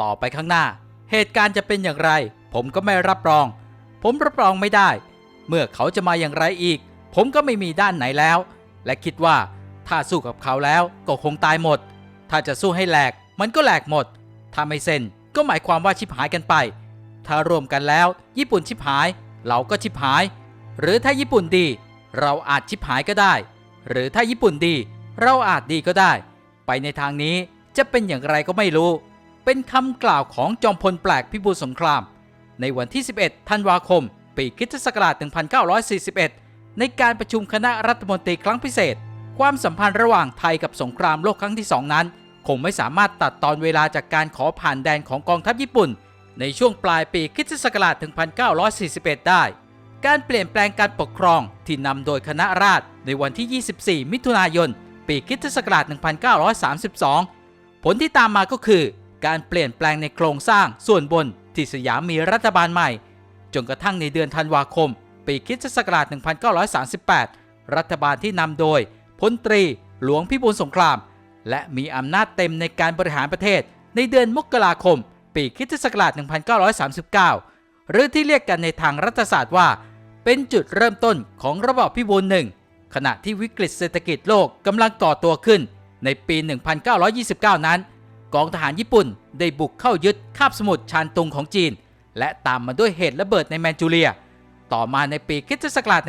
ต่อไปข้างหน้า เหตุการณ์จะเป็นอย่างไร ผมก็ไม่รับรอง ผมรับรองไม่ได้ เมื่อเขาจะมาอย่างไรอีก ผมก็ไม่มีด้านไหนแล้ว และคิดว่าถ้าสู้กับเขาแล้วก็คงตายหมด ถ้าจะสู้ให้แหลกมันก็แหลกหมด ถ้าไม่เซ็นก็หมายความว่าชิบหายกันไป ถ้ารวมกันแล้ว ญี่ปุ่นชิบหาย เราก็ชิบหาย หรือถ้าญี่ปุ่นดี เราอาจชิบหายก็ได้ หรือถ้าญี่ปุ่นดี เราอาจดีก็ได้ ไปในทางนี้จะเป็นอย่างไรก็ไม่รู้ เป็นคำกล่าวของจอมพลแปลกพิบูลสงคราม ในวันที่ 11 ธันวาคม ปีคริสตศักราช 1941 ในการประชุมคณะรัฐมนตรีครั้งพิเศษ ความสัมพันธ์ระหว่างไทยกับสงครามโลกครั้งที่2นั้น คงไม่สามารถตัดตอนเวลาจากการขอผ่านแดนของกองทัพญี่ปุ่น ในช่วงปลายปีคริสตศักราช 1941 ได้ การเปลี่ยนแปลงการปกครองที่นำโดยคณะราษฎรในวันที่ 24 มิถุนายน ปีคริสตศักราช 1932 ผลที่ตามมาก็คือ การเปลี่ยนแปลงในโครงสร้างส่วนบนที่สยามมีรัฐบาลใหม่ จนกระทั่งในเดือนธันวาคม ปีคิสตศักราช 1938 รัฐบาลที่นำโดยพลตรีหลวงพิบูลสงคราม และมีอำนาจเต็มในการบริหารประเทศ ในเดือนมกราคม ปีคิสตศักราช 1939 หรือที่เรียกกันในทางรัฐศาสตร์ว่า เป็นจุดเริ่มต้นของระบอบพิบูลหนึ่งขณะที่วิกฤตเศรษฐกิจโลกกำลังก่อตัวขึ้น ในปี 1929 นั้น กองทหารญี่ปุ่นได้บุกเข้ายึดคาบสมุทรชานตุงของจีน และตามมาด้วยเหตุระเบิดในแมนจูเรีย ต่อมาในปีคิศักราช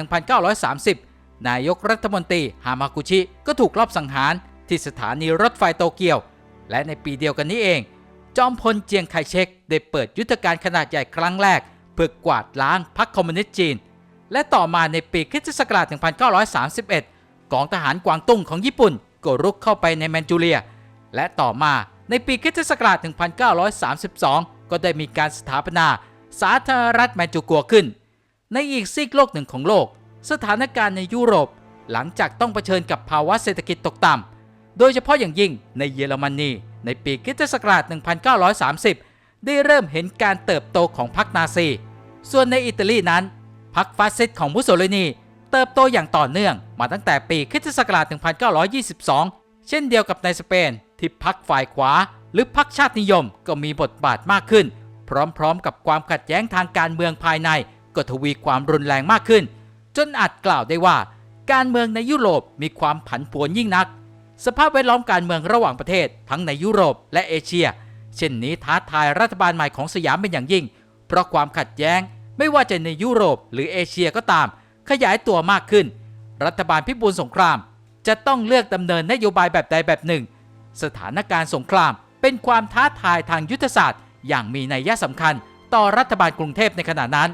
1930 นายกรัฐมนตรีฮามากุชิก็ถูกลอบสังหารที่สถานีรถไฟโตเกียว และในปีเดียวกันนี้เอง จอมพลเจียงไคเชกได้เปิดยุทธการขนาดใหญ่ครั้งแรกเพื่อกวาดล้างพรรคคอมมิวนิสต์จีน และต่อมาในปีคิศักราช 1931 กองทหารกวางตุ้งของญี่ปุ่นก็รุกเข้าไปในแมนจูเรีย และต่อมา ในปีคิศักราช1932 ก็ได้มีการสถาปนาสาธารณรัฐแมนจูกัวขึ้น ในอีกซีกโลกหนึ่งของโลก สถานการณ์ในยุโรป หลังจากต้องเผชิญกับภาวะเศรษฐกิจตกต่ำ โดยเฉพาะอย่างยิ่งในเยอรมนีในปีคิศักราช1930 ได้เริ่มเห็นการเติบโตของพรรคนาซี ส่วนในอิตาลีนั้นพรรคฟาสซิสต์ของมุสโสลินีเติบโตอย่างต่อเนื่องมาตั้งแต่ปีคิศักราช1922 เช่นเดียวกับในสเปน ที่พรรคฝ่ายขวา หรือพรรคชาตินิยมก็มีบทบาทมากขึ้น พร้อมๆ กับความขัดแย้งทางการเมืองภายในก็ทวีความรุนแรงมากขึ้น จนอาจกล่าวได้ว่า การเมืองในยุโรปมีความผันผวนยิ่งนัก สภาพแวดล้อมการเมืองระหว่างประเทศ ทั้งในยุโรปและเอเชีย เช่นนี้ท้าทายรัฐบาลใหม่ของสยามเป็นอย่างยิ่ง เพราะความขัดแย้งไม่ว่าจะในยุโรปหรือเอเชียก็ตาม ขยายตัวมากขึ้น รัฐบาลพิบูลสงคราม จะต้องเลือกดำเนินนโยบายแบบใดแบบหนึ่ง สถานการณ์สงครามเป็นความท้าทายทางยุทธศาสตร์ อย่างมีนัยสำคัญต่อรัฐบาลกรุงเทพในขณะนั้น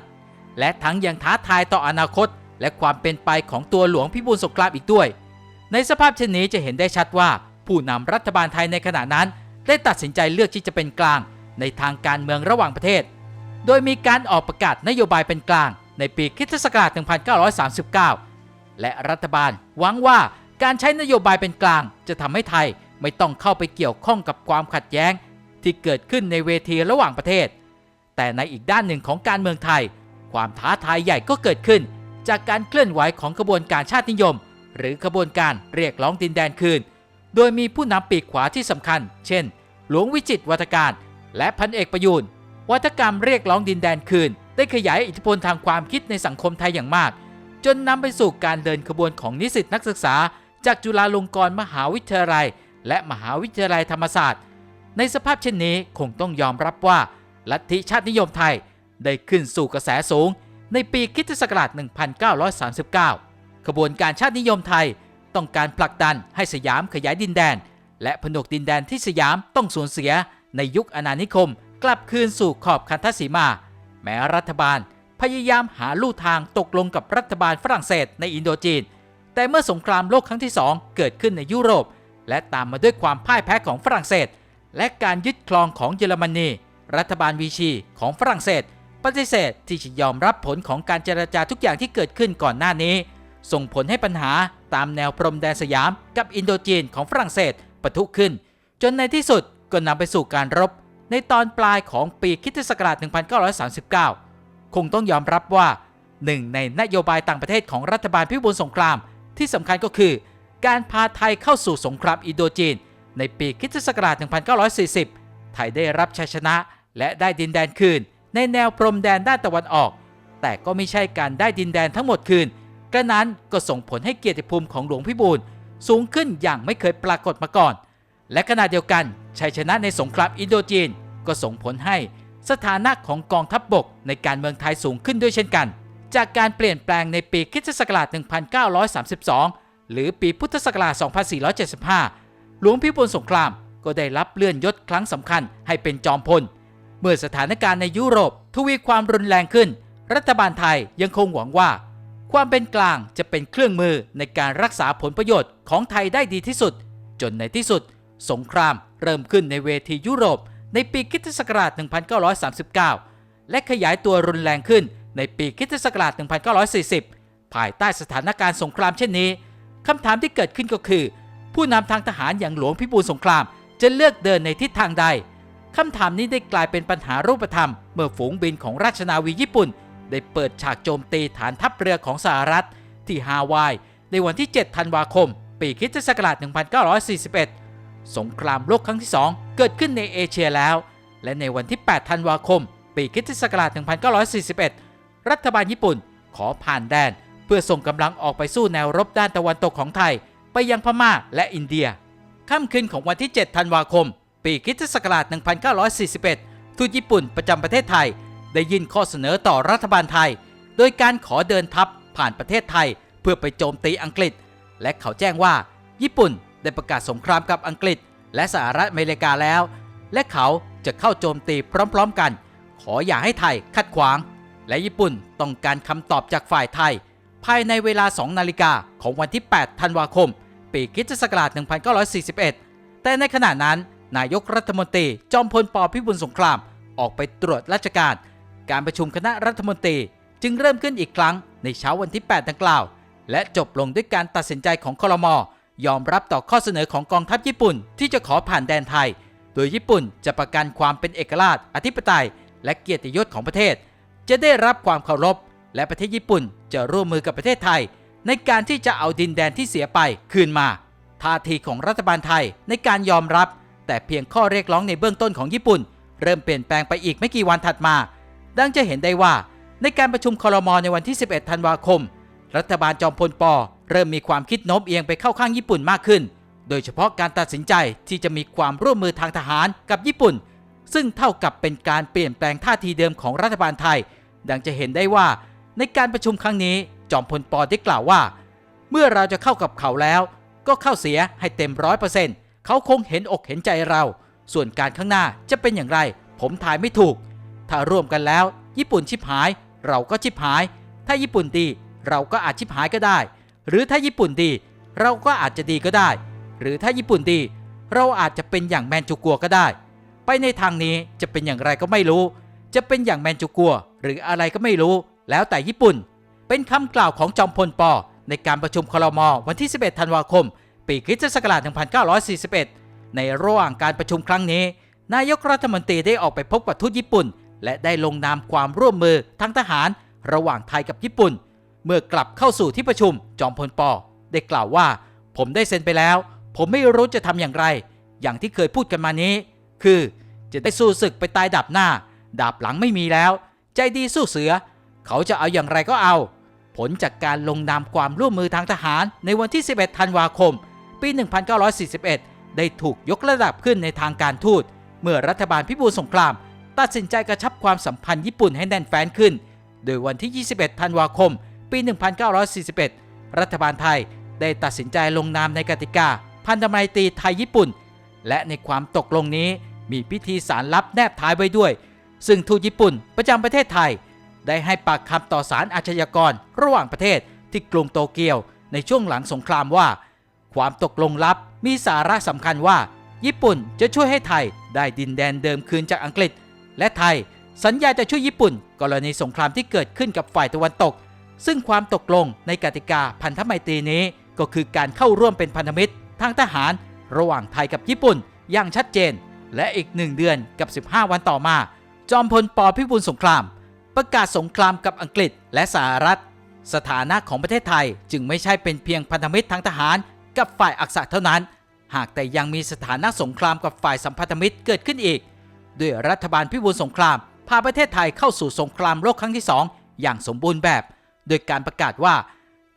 และทั้งยังท้าทายต่ออนาคต และความเป็นไปของตัวหลวงพิบูลสงครามอีกด้วย ในสภาพเช่นนี้จะเห็นได้ชัดว่า ผู้นำรัฐบาลไทยในขณะนั้น ได้ตัดสินใจเลือกที่จะเป็นกลาง ในทางการเมืองระหว่างประเทศ โดยมีการออกประกาศนโยบายเป็นกลาง ในปีคศักราช1939 และรัฐบาลหวังว่าการใช้นโยบายเป็นกลางจะทำให้ไทย ไม่ต้องเข้าไปเกี่ยวข้องกับความขัดแย้ง ที่เกิดขึ้นในเวทีระหว่างประเทศ แต่ในอีกด้านหนึ่งของการเมืองไทย ความท้าทายใหญ่ก็เกิดขึ้น จากการเคลื่อนไหวของกระบวนการชาตินิยม หรือกระบวนการเรียกร้องดินแดนคืน โดยมีผู้นำปีกขวาที่สำคัญ เช่น หลวงวิจิตรวัฒการ และพันเอกประยูนวัฒกรรมเรียกร้องดินแดนคืน ได้ขยายอิทธิพลทางความคิดในสังคมไทยอย่างมาก จนนำไปสู่การเดินขบวนของนิสิตนักศึกษา จากจุฬาลงกรณ์มหาวิทยาลัย และมหาวิทยาลัยธรรมศาสตร์ ในสภาพเช่นนี้คงต้องยอมรับว่า ลัทธิชาตินิยมไทยได้ขึ้นสู่กระแสสูง ในปีคริสตศักราช 1939 ขบวนการชาตินิยมไทยต้องการผลักดันให้สยามขยายดินแดน และผนวกดินแดนที่สยามต้องสูญเสียในยุคอาณานิคม กลับคืนสู่ขอบคันธสีมา แม้รัฐบาลพยายามหาลู่ทางตกลงกับรัฐบาลฝรั่งเศสในอินโดจีน แต่เมื่อสงครามโลกครั้งที่สองเกิดขึ้นในยุโรป และตามมาด้วยความพ่ายแพ้ของฝรั่งเศส และการยึดครองของเยอรมนี รัฐบาลวีชีของฝรั่งเศส ปฏิเสธที่จะยอมรับผลของการเจรจาทุกอย่างที่เกิดขึ้นก่อนหน้านี้ ส่งผลให้ปัญหาตามแนวพรมแดนสยามกับอินโดจีนของฝรั่งเศสปะทุขึ้น จนในที่สุดก็นำไปสู่การรบ ในตอนปลายของปีคิศักราช 1939 คงต้องยอมรับว่าหนึ่งในนโยบายต่างประเทศของรัฐบาลพิบูลสงครามที่สำคัญก็คือ การพาไทยเข้าสู่สงครามอินโดจีน ในปีคริสตศักราช 1940 ไทยได้รับชัยชนะและได้ดินแดนคืน ในแนวพรมแดนด้านตะวันออก แต่ก็ไม่ใช่การได้ดินแดนทั้งหมดคืนกระนั้นก็ส่งผลให้เกียรติภูมิของหลวงพิบูลสูงขึ้นอย่างไม่เคยปรากฏมาก่อน และขณะเดียวกันชัยชนะในสงครามอินโดจีน ก็ส่งผลให้สถานะของกองทัพบบกในการเมืองไทยสูงขึ้นด้วยเช่นกัน จากการเปลี่ยนแปลงในปีคริสตศักราช 1932 หรือปีพุทธศักราช 2475 หลวงพิบูลสงครามก็ได้รับเลื่อนยศครั้งสำคัญให้เป็นจอมพล เมื่อสถานการณ์ในยุโรปทวีความรุนแรงขึ้น รัฐบาลไทยยังคงหวังว่า ความเป็นกลางจะเป็นเครื่องมือในการรักษาผลประโยชน์ของไทยได้ดีที่สุด จนในที่สุด สงครามเริ่มขึ้นในเวทียุโรป ในปีคริสตศักราช 1939 และขยายตัวรุนแรงขึ้นในปีคริสตศักราช 1940 ภายใต้สถานการณ์สงครามเช่นนี้ คำถามที่เกิดขึ้นก็คือ ผู้นำทางทหารอย่างหลวงพิบูลสงคราม จะเลือกเดินในทิศทางใดคำถามนี้ได้กลายเป็นปัญหารูปธรรม เมื่อฝูงบินของราชนาวีญี่ปุ่น ได้เปิดฉากโจมตีฐานทัพเรือของสหรัฐ ที่ฮาวาย ในวันที่ 7 ธันวาคม ปีคริสตศักราช 1941 สงครามโลกครั้งที่ 2 เกิดขึ้นในเอเชียแล้ว และในวันที่ 8 ธันวาคม ปีคริสตศักราช 1941 รัฐบาลญี่ปุ่นขอผ่านแดน พื่อส่งกำลังออกไปสู้แนวรบด้านตะวันตกของไทย ไปยังพม่าและอินเดีย ค่ำคืนของวันที่ 7 ธันวาคม ปีคริสตศักราช 1941 ทูตญี่ปุ่นประจำประเทศไทย ได้ยื่นข้อเสนอต่อรัฐบาลไทย โดยการขอเดินทัพผ่านประเทศไทย เพื่อไปโจมตีอังกฤษ และเขาแจ้งว่า ญี่ปุ่นได้ประกาศสงครามกับอังกฤษ และสหรัฐอเมริกาแล้ว และเขาจะเข้าโจมตีพร้อม ๆ กัน ขออย่าให้ไทยขัดขวาง และญี่ปุ่นต้องการคำตอบจากฝ่ายไทย ภายในเวลา 2 นาฬิกาของวันที่ 8 ธันวาคม ปีคริสตศักราช 1941 แต่ในขณะนั้น นายกรัฐมนตรีจอมพลปพิบูลสงคราม ออกไปตรวจราชการ การประชุมคณะรัฐมนตรีจึงเริ่มขึ้นอีกครั้งในเช้าวันที่ 8 ดังกล่าว และจบลงด้วยการตัดสินใจของคลมยอมรับต่อข้อเสนอของกองทัพญี่ปุ่นที่จะขอผ่านแดนไทย โดยญี่ปุ่นจะประกันความเป็นเอกราช อธิปไตย และเกียรติยศของประเทศ จะได้รับความเคารพ และประเทศญี่ปุ่นจะร่วมมือกับประเทศไทย ในการที่จะเอาดินแดนที่เสียไปคืนมา ท่าทีของรัฐบาลไทยในการยอมรับ แต่เพียงข้อเรียกร้องในเบื้องต้นของญี่ปุ่น เริ่มเปลี่ยนแปลงไปอีกไม่กี่วันถัดมา ดังจะเห็นได้ว่า ในการประชุมคลมอในวันที่ 11 ธันวาคม รัฐบาลจอมพลปเริ่มมีความคิดโน้มเอียงไปเข้าข้างญี่ปุ่นมากขึ้น โดยเฉพาะการตัดสินใจที่จะมีความร่วมมือทางทหารกับญี่ปุ่น ซึ่งเท่ากับเป็นการเปลี่ยนแปลงท่าทีเดิมของรัฐบาลไทย ดังจะเห็นได้ว่า ในการประชุมครั้งนี้จอมพลปได้กล่าวว่า เมื่อเราจะเข้ากับเขาแล้ว ก็เข้าเสียให้เต็มร้อยเปอร์เซ็นต์เขาคงเห็นอกเห็นใจเรา ส่วนการข้างหน้าจะเป็นอย่างไร ผมทายไม่ถูก ถ้าร่วมกันแล้ว ญี่ปุ่นชิบหาย เราก็ชิบหาย ถ้าญี่ปุ่นดี เราก็อาจชิบหายก็ได้ หรือถ้าญี่ปุ่นดี เราก็อาจจะดีก็ได้ หรือถ้าญี่ปุ่นดี เราอาจจะเป็นอย่างแมนจูกัวก็ได้ ไปในทางนี้จะเป็นอย่างไรก็ไม่รู้ จะเป็นอย่างแมนจูกัวหรืออะไรก็ไม่รู้ แล้วแต่ญี่ปุ่น เป็นคำกล่าวของจอมพลปในการประชุมคลมวันที่ 11 ธันวาคม ปีคิศักราช1941 ในระหว่างการประชุมครั้งนี้ นายกรัฐมนตรีได้ออกไปพบกับทูตญี่ปุ่น และได้ลงนามความร่วมมือทางทหาร ระหว่างไทยกับญี่ปุ่น เมื่อกลับเข้าสู่ที่ประชุมจอมพลปได้กล่าวว่า ผมได้เซ็นไปแล้ว ผมไม่รู้จะทำอย่างไร อย่างที่เคยพูดกันมานี้ คือจะได้สู้ศึกไปตายดับหน้า ดาบหลังไม่มีแล้ว ใจดีสู้เสือ เขาจะเอาอย่างไรก็เอา ผลจากการลงนามความร่วมมือทางทหารในวันที่ 11 ธันวาคม ปี 1941 ได้ถูกยกระดับขึ้นในทางการทูต เมื่อรัฐบาลพิบูลสงคราม ตัดสินใจกระชับความสัมพันธ์ญี่ปุ่นให้แน่นแฟ้นขึ้น โดยวันที่ 21 ธันวาคม ปี 1941 รัฐบาลไทยได้ตัดสินใจลงนามในกติกา พันธมิตรีไทยญี่ปุ่น และในความตกลงนี้มีพิธีสารลับแนบท้ายไว้ด้วย ซึ่งทูตญี่ปุ่นประจำประเทศไทย ได้ให้ปากคำต่อสารอาชญากรระหว่างประเทศที่กรุงโตเกียวในช่วงหลังสงครามว่า ความตกลงลับมีสาระสำคัญว่า ญี่ปุ่นจะช่วยให้ไทยได้ดินแดนเดิมคืนจากอังกฤษ และไทยสัญญาจะช่วยญี่ปุ่น กรณีสงครามที่เกิดขึ้นกับฝ่ายตะวันตก ซึ่งความตกลงในกติกาพันธไมตรีนี้ก็คือการเข้าร่วมเป็นพันธมิตร ทางทหาร ระหว่างไทยกับญี่ปุ่นอย่างชัดเจน และอีกหนึ่งเดือนกับ 15 วันต่อมา จอมพลปพิบูลสงคราม ประกาศสงครามกับอังกฤษและสหรัฐ สถานะของประเทศไทยจึงไม่ใช่เป็นเพียงพันธมิตรทางทหาร กับฝ่ายอักษะเท่านั้น หากแต่ยังมีสถานะสงครามกับฝ่ายสัมพันธมิตรเกิดขึ้นอีก ด้วยรัฐบาลพิบูลสงคราม พาประเทศไทยเข้าสู่สงครามโลกครั้งที่สองอย่างสมบูรณ์แบบ โดยการประกาศว่า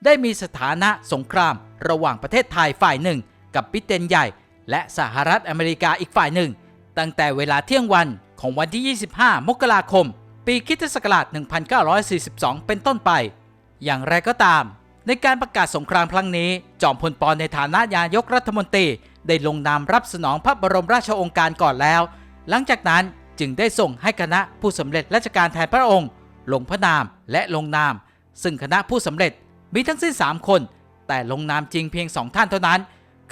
ได้มีสถานะสงคราม ระหว่างประเทศไทยฝ่ายหนึ่ง กับปิเตนใหญ่ และสหรัฐอเมริกาอีกฝ่ายหนึ่ง ตั้งแต่เวลาเที่ยงวันของวันที่ 25 มกราคม ปีคริสตศักราช 1942 เป็นต้นไป อย่างไรก็ตาม ในการประกาศสงครามครั้งนี้ จอมพลปในฐานะนายกรัฐมนตรีได้ลงนามรับสนองพระบรมราชโองการก่อนแล้ว หลังจากนั้นจึงได้ส่งให้คณะผู้สำเร็จราชการแทนพระองค์ ลงพระนามและลงนาม ซึ่งคณะผู้สำเร็จมีทั้งสิ้น 3 คน แต่ลงนามจริงเพียงสองท่านเท่านั้น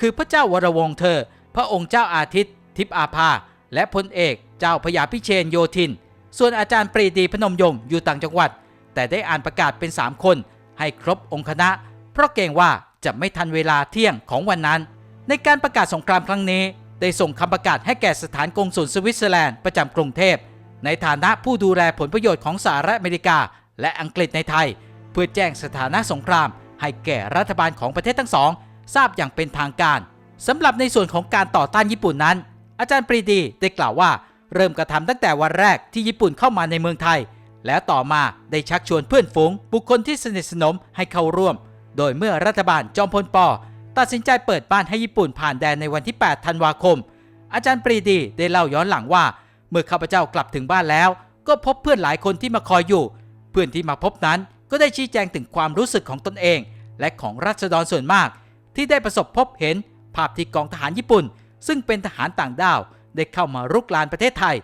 คือพระเจ้าวรวงเธอ พระองค์เจ้าอาทิตย์ ทิพย์อาภา และพลเอกเจ้าพยาพิเชนโยธิน ส่วนอาจารย์ปรีดีพนมยงค์อยู่ต่างจังหวัด แต่ได้อ่านประกาศเป็น 3 คน ให้ครบองค์คณะ เพราะเกรงว่าจะไม่ทันเวลาเที่ยงของวันนั้น ในการประกาศสงครามครั้งนี้ ได้ส่งคำประกาศให้แก่สถานกงสุลสวิตเซอร์แลนด์ประจำกรุงเทพ ในฐานะผู้ดูแลผลประโยชน์ของสหรัฐอเมริกา และอังกฤษในไทย เพื่อแจ้งสถานะสงคราม ให้แก่รัฐบาลของประเทศทั้งสอง ทราบอย่างเป็นทางการสำหรับในส่วนของการต่อต้านญี่ปุ่นนั้น อาจารย์ปรีดีได้กล่าวว่า เริ่มกระทำตั้งแต่วันแรกที่ญี่ปุ่นเข้ามาในเมืองไทย แล้วต่อมาได้ชักชวนเพื่อนฝูง บุคคลที่สนิทสนมให้เข้าร่วม โดยเมื่อรัฐบาลจอมพลปตัดสินใจเปิดบ้านให้ญี่ปุ่นผ่านแดนในวันที่ 8 ธันวาคม อาจารย์ปรีดีได้เล่าย้อนหลังว่า เมื่อข้าพเจ้ากลับถึงบ้านแล้ว ก็พบเพื่อนหลายคนที่มาคอยอยู่ เพื่อนที่มาพบนั้นก็ได้ชี้แจงถึงความรู้สึกของตนเอง และของรัษฎรส่วนมาก ที่ได้ประสบพบเห็นภาพที่กองทหารญี่ปุ่น ซึ่งเป็นทหารต่างด้าว ได้เข้ามารุกรานประเทศไทย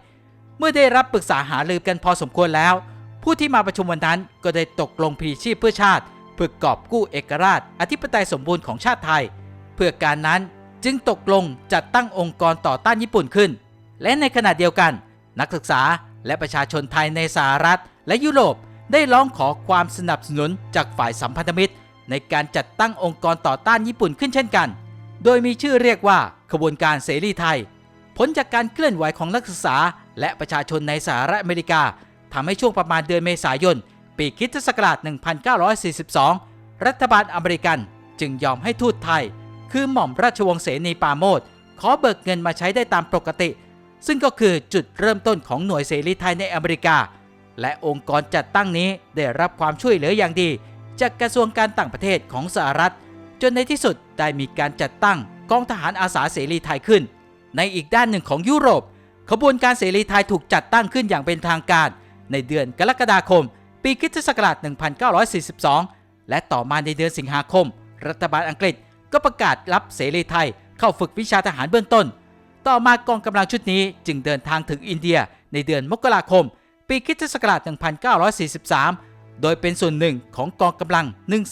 เมื่อได้รับปรึกษาหารือกันพอสมควรแล้ว ผู้ที่มาประชุมวันนั้นก็ได้ตกลงพลีชีพเพื่อชาติเพื่อกอบกู้เอกราช อธิปไตยสมบูรณ์ของชาติไทย เพื่อการนั้นจึงตกลงจัดตั้งองค์กรต่อต้านญี่ปุ่นขึ้น และในขณะเดียวกัน นักศึกษาและประชาชนไทยในสหรัฐ และยุโรปได้ร้องขอความสนับสนุนจากฝ่ายสัมพันธมิตร ในการจัดตั้งองค์กรต่อต้านญี่ปุ่นขึ้นเช่นกัน โดยมีชื่อเรียกว่าขบวนการเสรีไทย ผลจากการเคลื่อนไหวของนักศึกษา และประชาชนในสหรัฐอเมริกาทำให้ช่วงประมาณเดือนเมษายน ปีคริสตศักราช 1942 รัฐบาลอเมริกันจึงยอมให้ทูตไทย คือหม่อมราชวงศ์เสนีปราโมดขอเบิกเงินมาใช้ได้ตามปกติ ซึ่งก็คือจุดเริ่มต้นของหน่วยเสรีไทยในอเมริกา และองค์กรจัดตั้งนี้ได้รับความช่วยเหลืออย่างดี จากกระทรวงการต่างประเทศของสหรัฐ จนในที่สุดได้มีการจัดตั้งกองทหารอาสาเสรีไทยขึ้น ในอีกด้านหนึ่งของยุโรป ขบวนการเสรีไทยถูกจัดตั้งขึ้นอย่างเป็นทางการ ในเดือนกรกฎาคม ปีคริสตศักราช1942 และต่อมาในเดือนสิงหาคม รัฐบาลอังกฤษก็ประกาศรับเสรีไทยเข้าฝึกวิชาทหารเบื้องต้น ต่อมากองกำลังชุดนี้จึงเดินทางถึงอินเดียในเดือนมกราคม ปีคริสตศักราช1943 โดยเป็นส่วนหนึ่งของกองกำลัง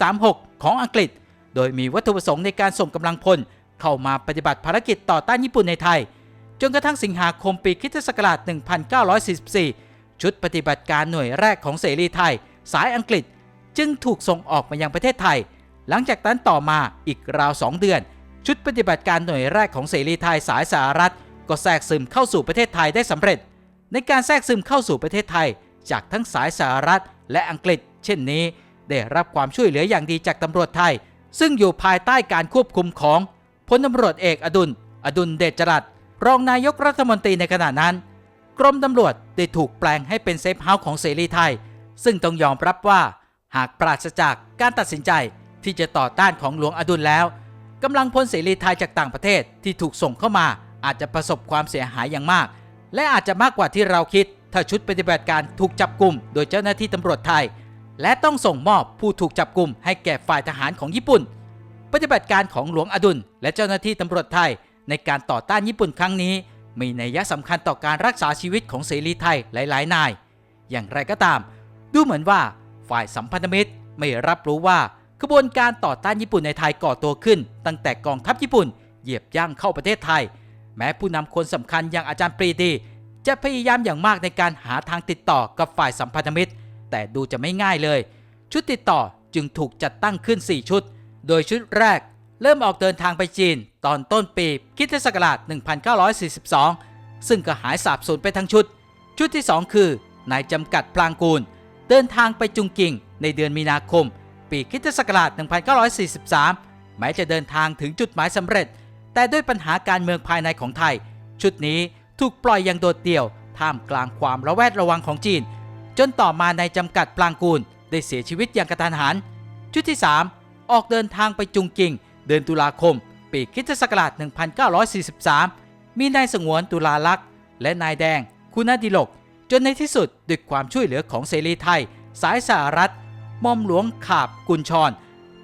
136 ของอังกฤษ โดยมีวัตถุประสงค์ในการส่งกำลังพล เข้ามาปฏิบัติภารกิจต่อต้านญี่ปุ่นในไทย จนกระทั่งสิงหาคมปีคริสตศักราช 1944 ชุดปฏิบัติการหน่วยแรกของเสรีไทย สายอังกฤษจึงถูกส่งออกมายังประเทศไทย หลังจากนั้นต่อมาอีกราว 2 เดือน ชุดปฏิบัติการหน่วยแรกของเสรีไทยสายสหรัฐ ก็แทรกซึมเข้าสู่ประเทศไทยได้สำเร็จ ในการแทรกซึมเข้าสู่ประเทศไทย จากทั้งสายสหรัฐและอังกฤษ เช่นนี้ ได้รับความช่วยเหลืออย่างดีจากตำรวจไทย ซึ่งอยู่ภายใต้การควบคุมของ พลตำรวจเอกอดุล อดุลเดชจรัตรองนายกรัฐมนตรีในขณะนั้น กรมตำรวจได้ถูกแปลงให้เป็นเซฟเฮาส์ของเสรีไทย ซึ่งต้องยอมรับว่า หากปราศจากการตัดสินใจที่จะต่อต้านของหลวงอดุลแล้วกำลังพลเสรีไทยจากต่างประเทศที่ถูกส่งเข้ามาอาจจะประสบความเสียหายอย่างมาก และอาจจะมากกว่าที่เราคิด ถ้าชุดปฏิบัติการถูกจับกลุ่มโดยเจ้าหน้าที่ตำรวจไทย และต้องส่งมอบผู้ถูกจับกลุ่มให้แก่ฝ่ายทหารของญี่ปุ่น ปฏิบัติการของหลวงอดุล และเจ้าหน้าที่ตำรวจไทย ในการต่อต้านญี่ปุ่นครั้งนี้ มีนัยสำคัญต่อการรักษาชีวิตของเสรีไทยหลาย ๆ นาย อย่างไรก็ตาม ดูเหมือนว่าฝ่ายสัมพันธมิตรไม่รับรู้ว่าขบวนการต่อต้านญี่ปุ่นในไทยก่อตัวขึ้น ตั้งแต่กองทัพญี่ปุ่นเหยียบย่างเข้าประเทศไทย แม้ผู้นำคนสำคัญอย่างอาจารย์ปรีดี จะพยายามอย่างมากในการหาทางติดต่อกับฝ่ายสัมพันธมิตร แต่ดูจะไม่ง่ายเลย ชุดติดต่อจึงถูกจัดตั้งขึ้น 4 ชุด โดยชุดแรกเริ่มออกเดินทางไปจีน ตอนต้นปีคริสตศักราช 1942 ซึ่งก็หายสาบสูญไปทั้งชุด ชุดที่ 2 คือนายจำกัดพลางกูล เดินทางไปจุงกิงในเดือนมีนาคม ปีคริสตศักราช 1943 แม้จะเดินทางถึงจุดหมายสำเร็จ แต่ด้วยปัญหาการเมืองภายในของไทย ชุดนี้ถูกปล่อยอย่างโดดเดี่ยว ท่ามกลางความระแวดระวังของจีน จนต่อมาในจำกัดปลางกูล ได้เสียชีวิตอย่างกระทันหัน ชุดที่ 3 ออกเดินทางไปจุงกิง เดือนตุลาคม ปีคริสตศักราช 1943 มีนายสงวนตุลาลักษณ์และนายแดง คุณาดิลก จนในที่สุดด้วยความช่วยเหลือของเสรีไทย สายสหรัฐมอมหลวงขาบกุญชร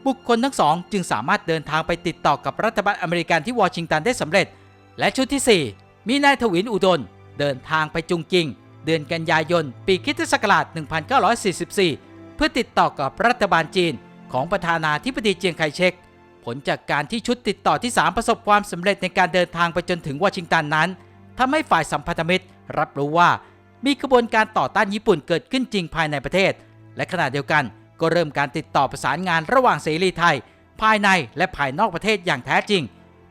บุคคลทั้งสองจึงสามารถเดินทางไปติดต่อกับรัฐบาลอเมริกันที่วอชิงตันได้สำเร็จ และชุดที่ 4 มีนายทวินอุดมเดินทางไปจุงกิง เดือนกันยายน ปีคริสตศักราช 1944 เพื่อติดต่อกับรัฐบาลจีน ของประธานาธิบดีเจียงไคเชกผลจากการที่ชุดติดต่อที่ 3 ประสบความสำเร็จในการเดินทางไปจนถึงวอชิงตันนั้นทำให้ฝ่ายสัมพันธมิตร รับรู้ว่ามีกระบวนการต่อต้านญี่ปุ่นเกิดขึ้นจริงภายในประเทศ และขณะเดียวกันก็เริ่มการติดต่อประสานงานระหว่างเสรีไทย ภายในและภายนอกประเทศอย่างแท้จริง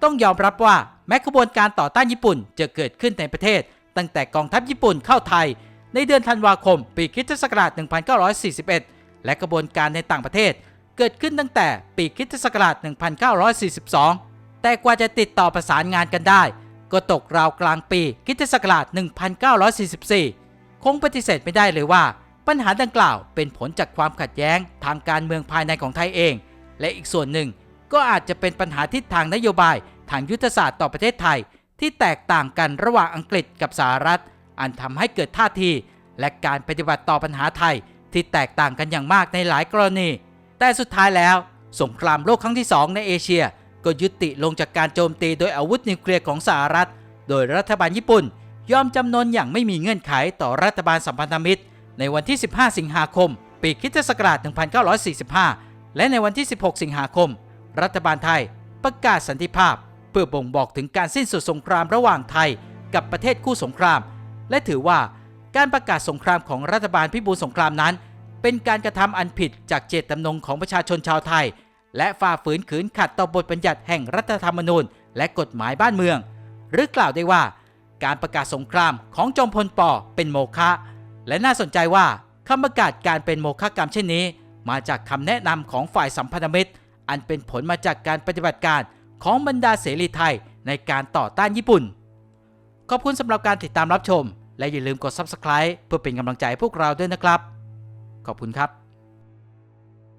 ต้องยอมรับว่าแม้กระบวนการต่อต้านญี่ปุ่นจะเกิดขึ้นในประเทศ ตั้งแต่กองทัพญี่ปุ่นเข้าไทย ในเดือนธันวาคม ปีคริสตศักราช 1941 และกระบวนการในต่างประเทศ เกิดขึ้นตั้งแต่ปีคริสตศักราช 1942 แต่กว่าจะติดต่อประสานงานกันได้ ก็ตกราวกลางปีคริสตศักราช 1944 คงปฏิเสธไม่ได้เลยว่า ปัญหาดังกล่าวเป็นผลจากความขัดแย้งทางการเมืองภายในของไทยเอง และอีกส่วนหนึ่งก็อาจจะเป็นปัญหาทิศทางนโยบายทางยุทธศาสตร์ต่อประเทศไทย ที่แตกต่างกันระหว่างอังกฤษกับสหรัฐ อันทำให้เกิดท่าที และการปฏิบัติต่อปัญหาไทยที่แตกต่างกันอย่างมากในหลายกรณี แต่สุดท้ายแล้ว สงครามโลกครั้งที่ 2 ในเอเชีย ก็ยุติลงจากการโจมตีโดยอาวุธนิวเคลียร์ของสหรัฐ โดยรัฐบาลญี่ปุ่น ยอมจำนนอย่างไม่มีเงื่อนไขต่อรัฐบาลสัมพันธมิตร ในวันที่ 15 สิงหาคม ปีคิศักราช 1945 และในวันที่ 16 สิงหาคม รัฐบาลไทยประกาศสันติภาพ เพื่อบ่งบอกถึงการสิ้นสุดสงครามระหว่างไทย กับประเทศคู่สงคราม และถือว่าการประกาศสงครามของรัฐบาลพิบูลสงครามนั้น เป็นการกระทำอันผิดจากเจตจำนงของประชาชนชาวไทย และฝ่าฝืนขืนขัดต่อบทบัญญัติแห่งรัฐธรรมนูญ และกฎหมายบ้านเมือง หรือกล่าวได้ว่า การประกาศสงครามของจอมพลปอเป็นโมฆะและน่าสนใจว่าคำประกาศการเป็นโมฆะกรรมเช่นนี้ มาจากคำแนะนำของฝ่ายสัมพันธมิตร อันเป็นผลมาจากการปฏิบัติการของบรรดาเสรีไทยในการต่อต้านญี่ปุ่น ขอบคุณสำหรับการติดตามรับชม และอย่าลืมกด Subscribe เพื่อเป็นกำลังใจให้พวกเราด้วยนะครับ ขอบคุณครับ